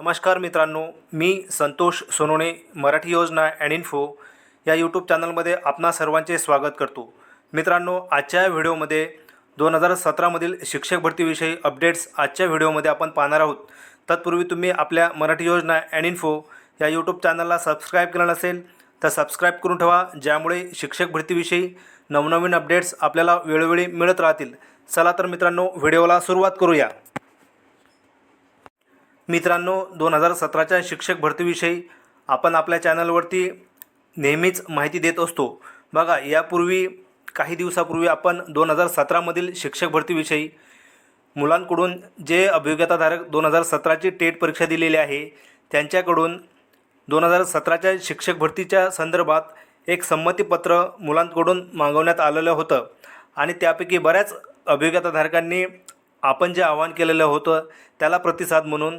नमस्कार मित्रांनो मी संतोष सोनोने मराठी योजना अँड इन्फो या यूट्यूब चॅनलमध्ये आपणा सर्वांचे स्वागत करतो. मित्रांनो आजच्या व्हिडिओमध्ये दोन हजार सतरामधील शिक्षक भरतीविषयी अपडेट्स आजच्या व्हिडिओमध्ये आपण पाहणार आहोत. तत्पूर्वी तुम्ही आपल्या मराठी योजना अँड इन्फो या यूट्यूब चॅनलला सबस्क्राईब केलं नसेल तर सबस्क्राईब करून ठेवा ज्यामुळे शिक्षक भरतीविषयी नवनवीन अपडेट्स आपल्याला वेळोवेळी मिळत राहतील. चला तर मित्रांनो व्हिडिओला सुरुवात करूया. मित्रांनो दोन हजार सतराच्या शिक्षक भरतीविषयी आपण आपल्या चॅनलवरती नेहमीच माहिती देत असतो. बघा यापूर्वी काही दिवसापूर्वी आपण दोन हजार सतरामधील शिक्षक भरतीविषयी मुलांकडून जे अभियोग्यताधारक दोन हजार सतराची टेट परीक्षा दिलेली आहे त्यांच्याकडून दोन हजार सतराच्या शिक्षक भरतीच्या संदर्भात एक संमतीपत्र मुलांकडून मागवण्यात आलेलं होतं. आणि त्यापैकी बऱ्याच अभियोग्यताधारकांनी आपण जे आवाहन केलेलं होतं त्याला प्रतिसाद म्हणून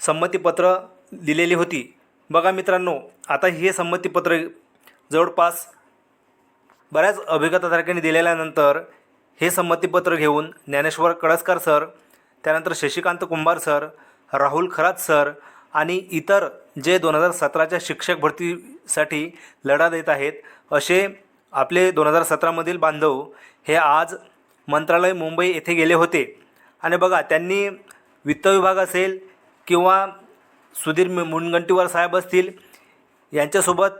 संमतीपत्र दिलेली होती. बघा मित्रांनो आता हे संमतीपत्र जवळपास बऱ्याच अभिज्ञताधारकांनी दिलेल्यानंतर हे संमतीपत्र घेऊन ज्ञानेश्वर कळसकर सर त्यानंतर शशिकांत कुंभार सर राहुल खरात सर आणि इतर जे दोन हजार सतराच्या शिक्षक भरतीसाठी लढा देत आहेत असे आपले दोन हजार सतरामधील बांधव हे आज मंत्रालय मुंबई येथे गेले होते. आणि बघा त्यांनी वित्त विभाग असेल किंवा सुधीर मुनगंटीवार साहेब असतील यांच्यासोबत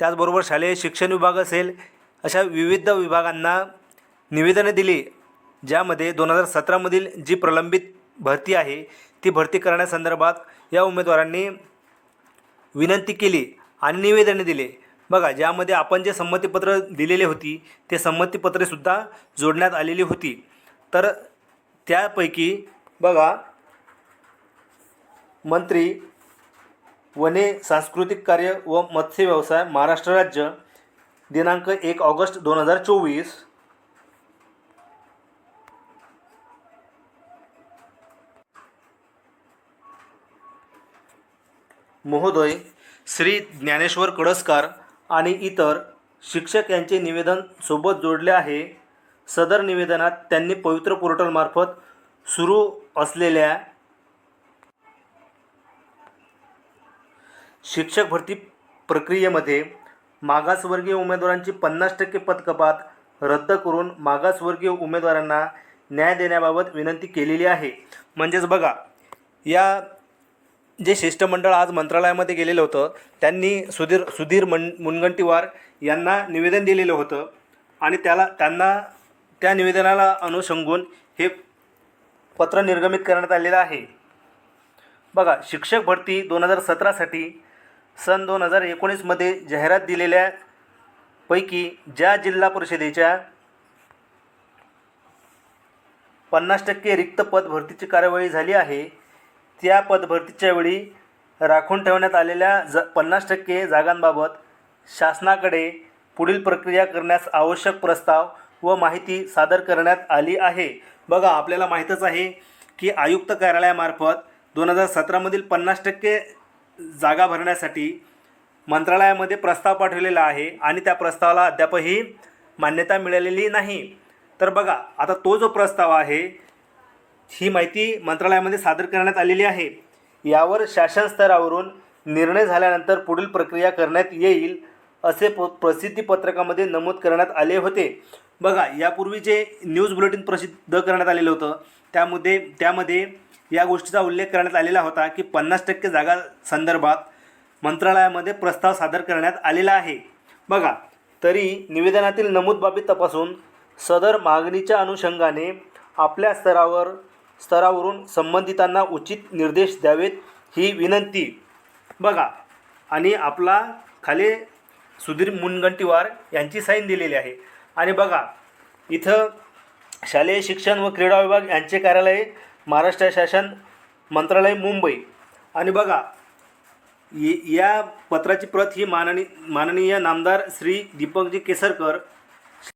त्याचबरोबर शालेय शिक्षण विभाग असेल अशा विविध विभागांना निवेदने दिली ज्यामध्ये दोन हजार सतरामधील जी प्रलंबित भरती आहे ती भरती करण्यासंदर्भात या उमेदवारांनी विनंती केली आणि निवेदने दिले. बघा ज्यामध्ये आपण जे संमतीपत्र दिलेले होती ते संमतीपत्रेसुद्धा जोडण्यात आलेली होती. तर त्यापैकी बघा मंत्री वने सांस्कृतिक कार्य व मत्स्य व्यवसाय महाराष्ट्र राज्य दिनांक एक ऑगस्ट दोन हजार चोवीस. महोदय श्री ज्ञानेश्वर कडसकार आणि इतर शिक्षक यांचे निवेदन सोबत जोडले आहे. सदर निवेदनात त्यांनी पवित्र पोर्टलमार्फत सुरू असलेल्या शिक्षक भरती प्रक्रियेमध्ये मागासवर्गीय उमेदवारांची पन्नास टक्के पदकपात रद्द करून मागासवर्गीय उमेदवारांना न्याय देण्याबाबत विनंती केलेली आहे. म्हणजेच बघा या जे शिष्टमंडळ आज मंत्रालयामध्ये गेलेलं होतं त्यांनी सुधीर सुधीर मन मुनगंटीवार यांना निवेदन दिलेलं होतं आणि त्याला त्यांना त्या निवेदनाला अनुषंगून हे पत्र निर्गमित करण्यात आलेलं आहे. बघा शिक्षक भरती दोन हजार सतरासाठी सन दोन हजार एकोणीसमध्ये जाहिरात दिलेल्या पैकी ज्या जिल्हा परिषदेच्या पन्नास टक्के रिक्त पद भरतीची कार्यवाही झाली आहे त्या पदभरतीच्या वेळी राखून ठेवण्यात आलेल्या ज पन्नास टक्के जागांबाबत शासनाकडे पुढील प्रक्रिया करण्यास आवश्यक प्रस्ताव व माहिती सादर करण्यात आली आहे. बघा आपल्याला माहीतच आहे की आयुक्त कार्यालयामार्फत दोन हजार सतरामधील पन्नास टक्के जागा भरण्यासाठी मंत्रालयामध्ये प्रस्ताव पाठवलेला आहे आणि त्या प्रस्तावाला अद्यापही मान्यता मिळालेली नाही. तर बघा आता तो जो प्रस्ताव आहे ही माहिती मंत्रालयामध्ये सादर करण्यात आलेली आहे. यावर शासन स्तरावरून निर्णय झाल्यानंतर पुढील प्रक्रिया करण्यात येईल असे प प्रसिद्धीपत्रकामध्ये नमूद करण्यात आले होते. बघा यापूर्वी जे न्यूज बुलेटिन प्रसिद्ध करण्यात आलेलं होतं त्यामध्ये त्यामध्ये या गोष्टीचा उल्लेख करण्यात आलेला होता की पन्नास टक्के जागा संदर्भात मंत्रालयामध्ये प्रस्ताव सादर करण्यात आलेला आहे. बघा तरी निवेदनातील नमूद बाबी तपासून सदर मागणीच्या अनुषंगाने आपल्या स्तरावर स्तरावरून संबंधितांना उचित निर्देश द्यावेत ही विनंती. बघा आणि आपला खाली सुधीर मुनगंटीवार यांची साईन दिलेली आहे. आणि बघा इथं शालेय शिक्षण व क्रीडा विभाग यांचे कार्यालय महाराष्ट्र शासन मंत्रालय मुंबई. आणि बघा ये- या पत्राची प्रत ही माननी माननीय नामदार श्री दीपकजी केसरकर